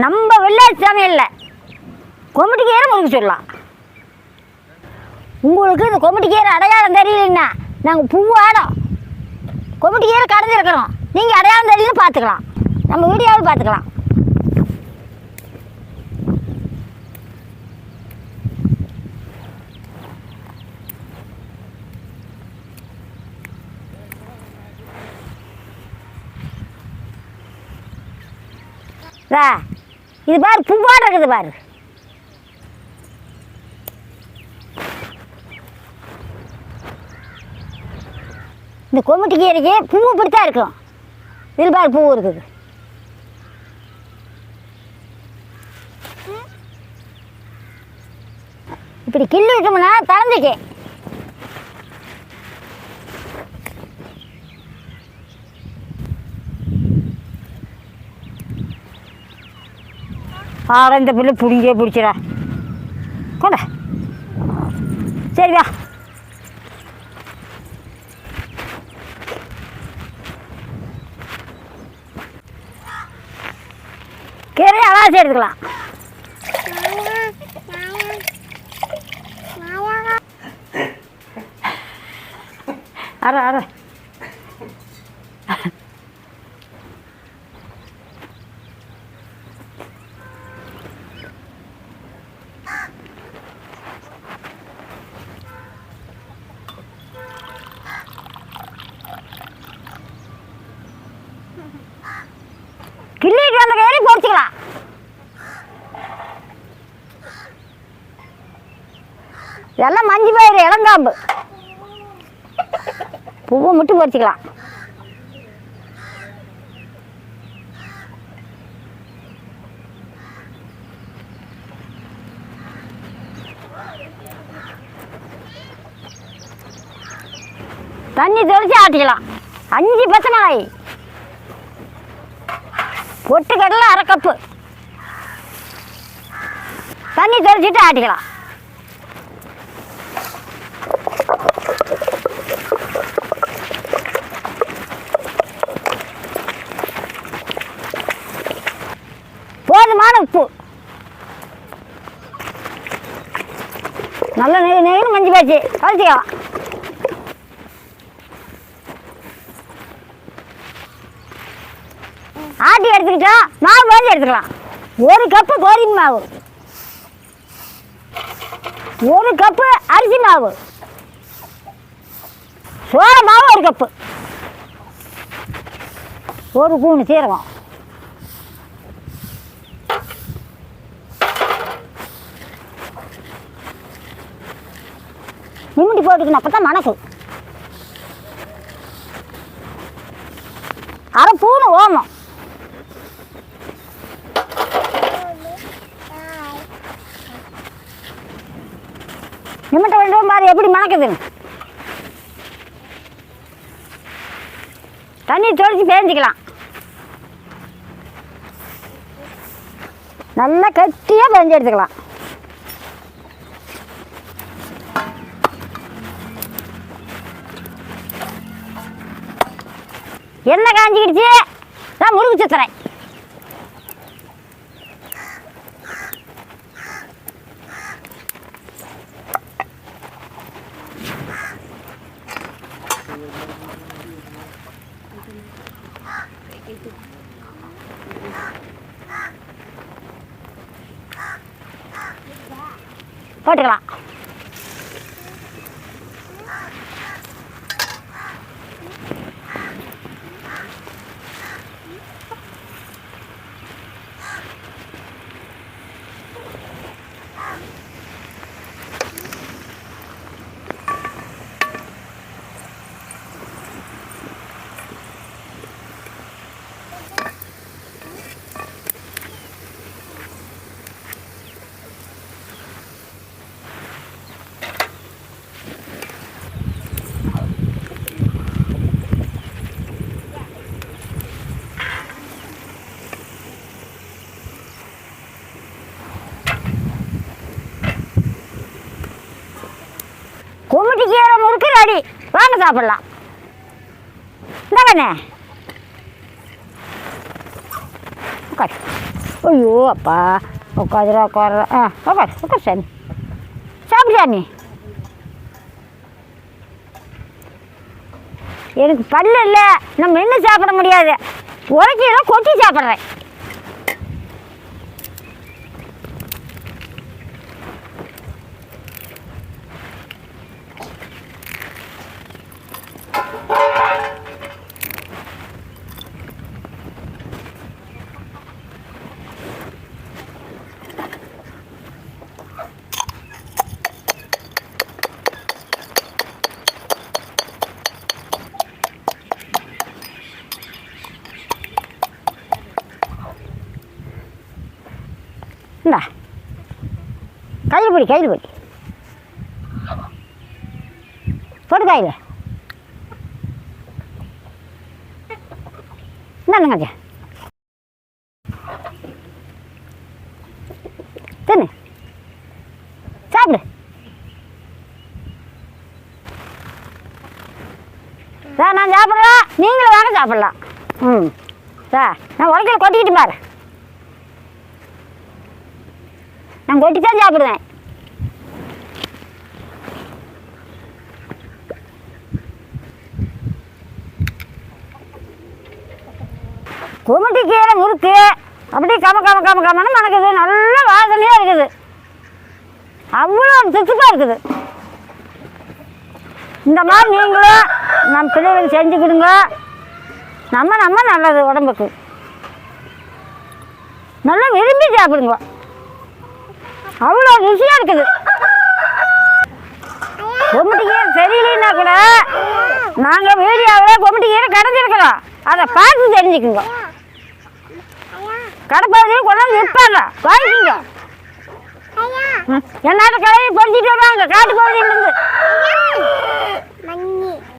நம்ம வில்லேஜ் சமையலில். கொம்பட்டி கீரை முறுக்கு சொல்லலாம்? உங்களுக்கு இந்த கொம்பட்டி கீரை அடையாளம் தெரியலன்னா நாங்கள் பூவாடம் கொம்பட்டி கீரை கடைஞ்சிருக்கிறோம் நீங்கள் அடையாளம் தெரியும் பார்த்துக்கலாம். நம்ம வீடியோவில் பார்த்துக்கலாம். ரா இது பார் பூவாட இருக்குது பார். இந்த கொம்பட்டி கீரைக்கு பூ இப்படித்தான் இருக்கும். இதில் பார் பூ இருக்குது. இப்படி கிள்ளி விட்டோம்னா தளர்ந்துக்கு ஆக இந்த பிள்ளை பிடிங்கே பிடிச்சிடா. கொண்ட சரி வா. கீரை அலாசி எடுத்துக்கலாம் அற அற கிள்ளிட்டு வந்த கயிறு பொறிச்சிக்கலாம் எல்லாம் மஞ்சு பயிறு இளங்காம்பு. பூவை மட்டும் பொறிச்சிக்கலாம். தண்ணி தெளிச்சு ஆட்டிக்கலாம். அஞ்சு பச்சை மிளகாய் பொட்டு கடலை அரை கப்பு. தண்ணி தெளிச்சுட்டு ஆட்டிக்கலாம். போதுமான உப்பு. நல்ல நெய் நெய்னு மஞ்சள் போச்சு. கழிச்சிக்கலாம் ஆட்டி எடுத்துக்கிட்டோம் மாவு வந்து எடுத்துக்கலாம். ஒரு கப்பு கோதுமை மாவு. ஒரு கப்பு அரிசி மாவு. சோள ஒரு கப்பு. ஒரு பூணு சீரகம். நிமிட்டி போட்டுக்கணும் அப்போ தான் மனசு. அரை பூணு ஓமம். நிமிட்ட வேண்டும் பாரு எப்படி மணக்குதுன்னு? தண்ணி தொளிச்சு பேஞ்சிக்கலாம். நல்லா கட்டியாக பேஞ்சு எடுத்துக்கலாம். எண்ணெய் காஞ்சிக்கிடுச்சு. நான் முறுக்கு சுத்துறேன். போட்டுக்கலாம் கும்பிட்டு கீரை முறுக்கு ரெடி வாங்க சாப்பிடலாம். இந்தாங்கண்ணே உட்காரு. ஐயோ அப்பா. உட்காதுரா உட்கார ஆ உட்கார் உட்கார் சாமி. சாப்பிடு சாமி எனக்கு பல்லு இல்லை. நம்ம மென்று சாப்பிட முடியாது? உரைக்கலாம் கொட்டி சாப்பிட்றேன் இந்தா கையில் பிடி கையில் பிடி போட்டு கையில் என்னங்க தின்னு. சாப்பிடு. சார் நான் சாப்பிட்றேன் நீங்களும் வாங்க சாப்பிட்லாம். ம். சார் நான் உலக்கையில் கொட்டிக்கிட்டு பாரு. நான் கொட்டி தான் சாப்பிடுவேன். குமட்டி கீரை முறுக்கு அப்படியே கம கம கம கமன்னு மணக்குது. நல்ல வாசனையாக இருக்குது. அவ்வளோ சுத்துக்காக இருக்குது. இந்த மாதிரி நீங்களும் நம்ம பிள்ளைகள் செஞ்சு கொடுங்க. நம்ம நம்ம நல்லது உடம்புக்கு. நல்லா விரும்பி சாப்பிடுங்க. அவ்வளோ ருசியாக இருக்குது. கொமிட்டி கீரை தெரியலன்னா கூட நாங்கள் வீடியோவில் கொமிட்டி கீரை கிடச்சிருக்கிறோம் அதை பார்த்து தெரிஞ்சுக்குங்க. கடப்பாதையில் கொண்டாந்து விற்பாங்க. வாங்கிக்கோங்க. என்னால கடையை பறிச்சுட்டு வராங்க காட்டு பகுதியிலிருந்து